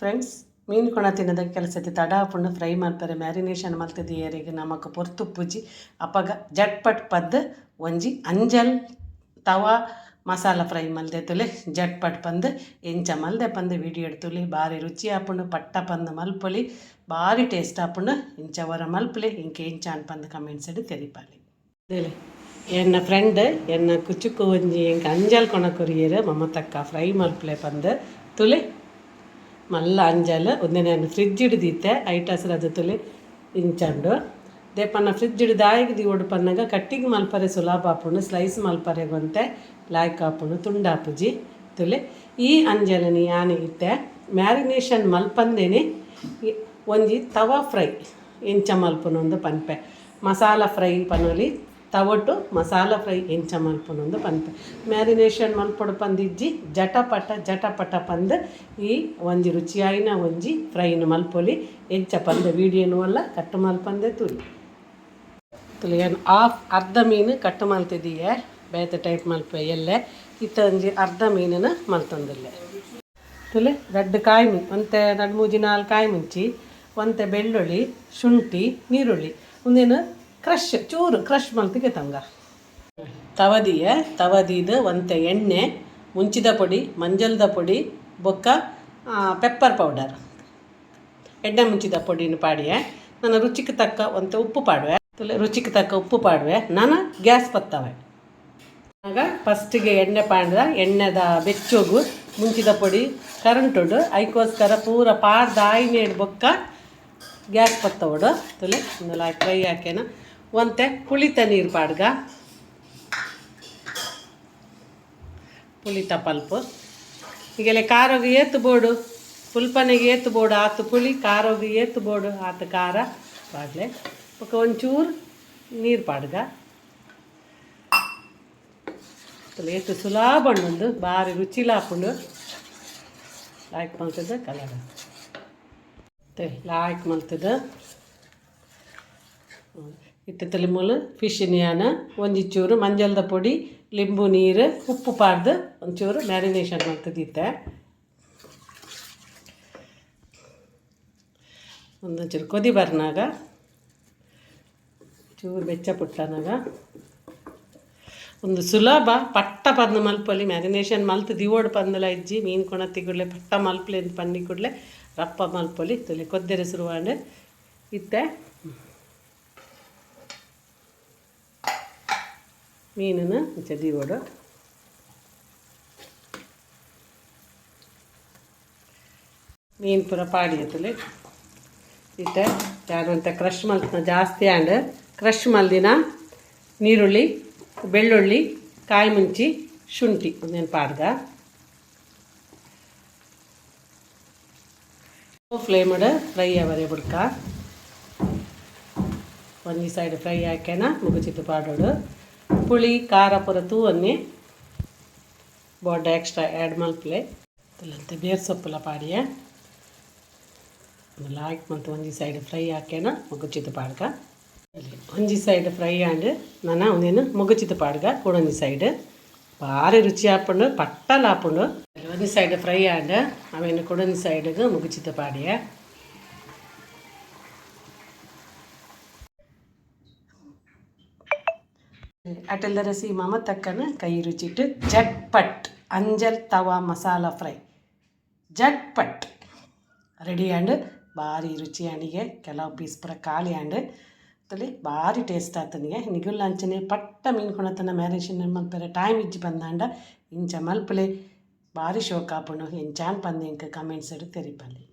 Friends ಮೀನು ಕೊಣ ತಿನ್ನದ ಕೆಲಸದ ತಡ ಹಾಪುಂಡು ಫ್ರೈ ಮಲ್ಪರೆ ಮ್ಯಾರಿನೇಷನ್ ಮಲ್ತದ ಏರಿಗೆ ನಮಕ್ ಪೊರ್ತು ಪುಜಿ ಅಪಗ ಜಟ್ಪಟ್ ಪದ್ ಒಂಜಿ ಅಂಜಲ್ ತವಾ ಮಸಾಲ ಫ್ರೈ ಮಲ್ದೆ ತುಲೆ ಜಟ್ಪಟ್ ಪಂದ್ ಎಂಚ ಮಲ್ದೆ ಪಂದ್ ವಿಡಿಯೋ ಎಡ್ತುಲಿ ಬಾರಿ ರುಚಿ ಆಪುಂಡು ಪಟ್ಟ ಪಂದ್ ಮಲ್ಪೊಲಿ ಬಾರಿ ಟೇಸ್ಟ್ ಆಪುಂಡು ಇಂಚ ವರ ಮಲ್ಪಲೆ ಇಂಕೆ ಇಂಚ ಅನ್ಪಂದ್ ಕಮೆಂಟ್ಸ್ ಎಡ್ ತೆರಿಪಾಲಿ ಹೇಳಿ ಎನ್ನ ಫ್ರೆಂಡ್ ಎನ್ನ ಕುಚುಕು ಒಂಜಿ ಎಂಕ ಅಂಜಲ್ ಕೊಣಕೊರಿಯರು ಮಮತಕ್ಕ ಫ್ರೈ ಮಲ್ಪಲೆ ಪಂದ್ ತುಲೆ ಮಲ್ಲ ಅಂಜಲ್ ಒಂದಿನ ಫ್ರಿಜ್ ಹಿಡಿದಿತ್ತೆ ಐಟಸ್ರ ಅದು ತುಲೆ ಇಂಚಂಡು ದೇಪನ್ನ ಫ್ರಿಜ್ ಹಿಡಿದು ಆಯ್ದು ದಿವೋಡು ಪನ್ನಗ ಕಟ್ಟಿಗೆ ಮಲ್ಪರೆ ಸುಲಭ ಆಪುಂಡು ಸ್ಲೈಸ್ ಮಲ್ಪರೆ ಗೊಂತೆ ಲಾಯ್ಕ್ ಆಪುಂಡು ತುಂಡಾಪುಜಿ ತುಲೆ. ಈ ಅಂಜಲನಿ ಯಾನೆ ಇತ್ತೆ ಮ್ಯಾರಿನೇಷನ್ ಮಲ್ಪಂದೇನೆ ಒಂಜಿ ತವಾ ಫ್ರೈ, ಇಂಚ ಮಲ್ಪನೊಂದು ಪನ್ಪೆ. ಮಸಾಲ ಫ್ರೈ ಪನೊಲಿ ತವಟು ಮಸಾಲ ಫ್ರೈ ಎಂಚ ಮಲ್ಪನೊಂದು ಪನ್ಪೆ ಮ್ಯಾರಿನೇಷನ್ ಮಲ್ಪೊಡು ಪಂದಿಜ್ಜಿ ಜಟಪಟ ಜಟಪಟ ಪಂದ್ ಈ ಒಂಜಿ ರುಚಿಯಾಯಿನ ಒಂಜಿ ಫ್ರೈನ ಮಲ್ಪೊಲಿ ಎಂಚ ಪಂದ ವೀಡಿಯೋನು ಅಲ್ಲ, ಕಟ್ಟು ಮಲ್ಪಂದೆ ತುಲಿ ತುಲಿ ಏನು ಆಫ್ ಅರ್ಧ ಮೀನು ಕಟ್ಟು ಮಲ್ತಿದೀಯ, ಬೇತೆ ಟೈಪ್ ಮಲ್ಪ ಎಲ್ಲೆ, ಇತ್ತ ಒಂಜಿ ಅರ್ಧ ಮೀನನ್ನ ಮಲ್ತೊಂದಿಲ್ಲೆ. ತುಲೆ ರಡ್ಡು ಕಾಯಿ ಮು, ಒಂತೆ ಎರಡು ಮೂಜಿ ನಾಲ್ಕು ಕಾಯಿ ಮುಂಚಿ, ಒಂತೆ ಬೆಳ್ಳುಳ್ಳಿ, ಶುಂಠಿ ನೀರುಳ್ಳಿ ಒಂದೇನು ಕ್ರಷ್ ಚೂರು ಕ್ರಷ್ ಮಾಡ್ತಿಗೆ ತಂಗ ತವದಿಯ, ತವದಿದ ಒಂತೆ ಎಣ್ಣೆ, ಮುಂಚಿದ ಪುಡಿ, ಮಂಜಲ್ದ ಪುಡಿ, ಬೊಕ್ಕ ಪೆಪ್ಪರ್ ಪೌಡರ್ ಎಣ್ಣೆ ಮುಂಚಿದ ಪುಡಿನ ಪಾಡಿಯೆ. ನಾನು ರುಚಿಗೆ ತಕ್ಕ ಒಂತೆ ಉಪ್ಪು ಪಾಡುವೆ. ರುಚಿಗೆ ತಕ್ಕ ಉಪ್ಪು ಪಾಡುವೆ. ನಾನು ಗ್ಯಾಸ್ ಬತ್ತವೆ ಆಗ ಫಸ್ಟಿಗೆ ಎಣ್ಣೆ ಪಾಡ್ದ, ಎಣ್ಣೆದ ಬೆಚ್ಚೋಗು, ಮುಂಚಿದ ಪುಡಿ, ಕರೆಂಟುಡು, ಐಕೋಸ್ಕರ ಪೂರ ಪಾಡ್ದ ಆಯ್ನೆ ಬೊಕ್ಕ ಗ್ಯಾಸ್ ಪತ್ತವಡು. ತುಲೆ ಲೈ ಫ್ರೈ ಹಾಕ್ಯನ. ಒಂತೆ ಪುಳಿತ ನೀರು ಪಾಡ್ಗ. ಪುಳಿತ ಪಲ್ಪ. ಈಗೆಲ್ಲ ಕಾರೋಗಿ ಏತು ಬೋಡು. ಪುಲ್ಪನೆಗೆ ಏತು ಬೋಡು, ಆತು ಪುಳಿ ಕಾರೋಗಿ ಏತು ಬೋಡು, ಆತು ಖಾರ ಪಾಡ್ಲೆ. ಬೊಕ್ಕ ಒಂಚೂರು ನೀರು ಪಾಡ್ಗ. ಏತು ಸುಲಾಭ ಬಾರಿ ಭಾರಿ ರುಚಿಲಾಪುಂಡು ಲಾಯ್ಕ್ ಮಲ್ತದ ಕಲರ್ ಲಾಯ್ಕ್ ಮಲ್ತದ. ಇತ್ತ ತಲೆ ಫಿಶ್ ಫಿಶಿನಿಯಾನ ಒಂಜಿ ಚೂರು ಮಂಜಲ್ದ ಪುಡಿ, ಲಿಂಬು ನೀರು, ಉಪ್ಪು ಪಾಡ್ದು ಒಂಚೂರು ಮ್ಯಾರಿನೇಷನ್ ಮಾಡ್ತದಿತ್ತೆ ಒಂದೊಂಚೂರು ಕೊದಿ ಬರ್ನಾಗ ಚೂರು ಬೆಚ್ಚ ಪುಟ್ಟನಾಗ, ಒಂದು ಸುಲಭ ಪಟ್ಟ ಪಂದು ಮಲ್ಪಲಿ ಮ್ಯಾರಿನೇಷನ್ ಮಲ್ತು ದಿವೋಡ್ ಪಂದಲ ಇಜ್ಜಿ, ಮೀನು ಕೊಣ ಕೂಡಲೇ, ಪಟ್ಟ ಮಲ್ಪಲಿ ಅಂತ ಪನ್ನಿ ಕೂಡಲೇ, ರಪ್ಪ ಮಲ್ಪೊಲಿ ತುಲಿ ಕೊದ್ದೆರೆ ಸುರುವಾಂಡೆ ಇತ್ತೆ ಮೀನನ್ನು ಇಂಚ ದಿವೋಡು ಮೀನು ಪೂರ ಪಾಡಿ ತುಲಿ ಇತ್ತೆ ಯಾರು ಅಂತ ಕ್ರಷ್ ಮಲ್ತನ ಜಾಸ್ತಿ ಆಂಡ್ ಕ್ರಷ್ ಮಲ್ದಿನ ನೀರುಳ್ಳಿ ಬೆಳ್ಳುಳ್ಳಿ ಕಾಯಿ ಮುಂಚಿ ಶುಂಠಿ ಒಂದೇನು ಪಾಡ್ಗ ಫ್ಲೇಮಡ್ ಫ್ರೈ ಅವರೇ ಬುಡ್ಕ ಒಂಜಿ ಸೈಡ್ ಫ್ರೈ ಹಾಕ್ಯಾನ ಮುಗುಚಿತ್ತು ಪಾಡೋಡು ಪುಳಿ ಖಾರ ಪುರ ತೂವನ್ನಿ ಬೋಡ್ಡ ಎಕ್ಸ್ಟ್ರಾ ಆ್ಯಡ್ ಮಲ್ಪಲೆ ಇಲ್ಲಂತೆ ಬೇರ್ ಸೊಪ್ಪುಲ ಪಾಡಿಯ ಲಾಯ್ಕ್ ಮತ್ತು ಒಂಜಿ ಸೈಡ್ ಫ್ರೈ ಹಾಕ್ಯಾನ ಮುಗುಚಿತ್ತು ಪಾಡ್ಗ ಒಂಜಿ ಸೈಡ್ ಫ್ರೈ ಆಂಡ್ ನಾನು ಅವನೇನು ಮುಗುಚಿದ ಪಾಡ್ಗ ಕೂಡೊಂಜಿ ಸೈಡ್ ಭಾರಿ ರುಚಿ ಹಾಪುಂಡು ಪಟ್ಟಲ್ ಹಾಪುಂಡು ಒಂಜಿ ಸೈಡ್ ಫ್ರೈ ಆಂಡ್ ಅವೇನು ಕೊಡೊಂಜಿ ಸೈಡ್ಗೆ ಮುಗುಚಿದ ಪಾಡಿಯ ಅಟೆಲ್ಲರ ಸೀಮಾ ತಕ್ಕನ ಕೈ ರುಚಿಟ್ಟು ಜಟ್ಪಟ್ ಅಂಜಲ್ ತವಾ ಮಸಾಲ ಫ್ರೈ ಜಟ್ಪಟ್ ರೆಡಿ ಆ್ಯಂಡ್ ಭಾರಿ ರುಚಿ ಅಣಿಗೆ ಕೆಲವು ಪೀಸ್ ಪೂರ ಖಾಲಿ ಆ್ಯಂಡ್ ತಲೆ ಭಾರಿ ಟೇಸ್ಟ್ ಆತನಿಗೆ ನಿಗುಲ್ಲ ಅಂಚನೆ ಪಟ್ಟ ಮೀನು ಕೊಣತನ ಮ್ಯಾರೇಷನ್ ಮಲ್ಪರೆ ಟೈಮ್ ಇಜ್ಜಿ ಬಂದಾಂಡ ಇಂಚ ಮಲ್ಪಲೆ ಭಾರಿ ಶೋಕ್ ಆಪುಂಡು ಎಂಚಾನ್ ಪಂದೆ ಇಂಕ ಕಮೆಂಟ್ಸ್ ತೆರಿಪಲ್ಲಿ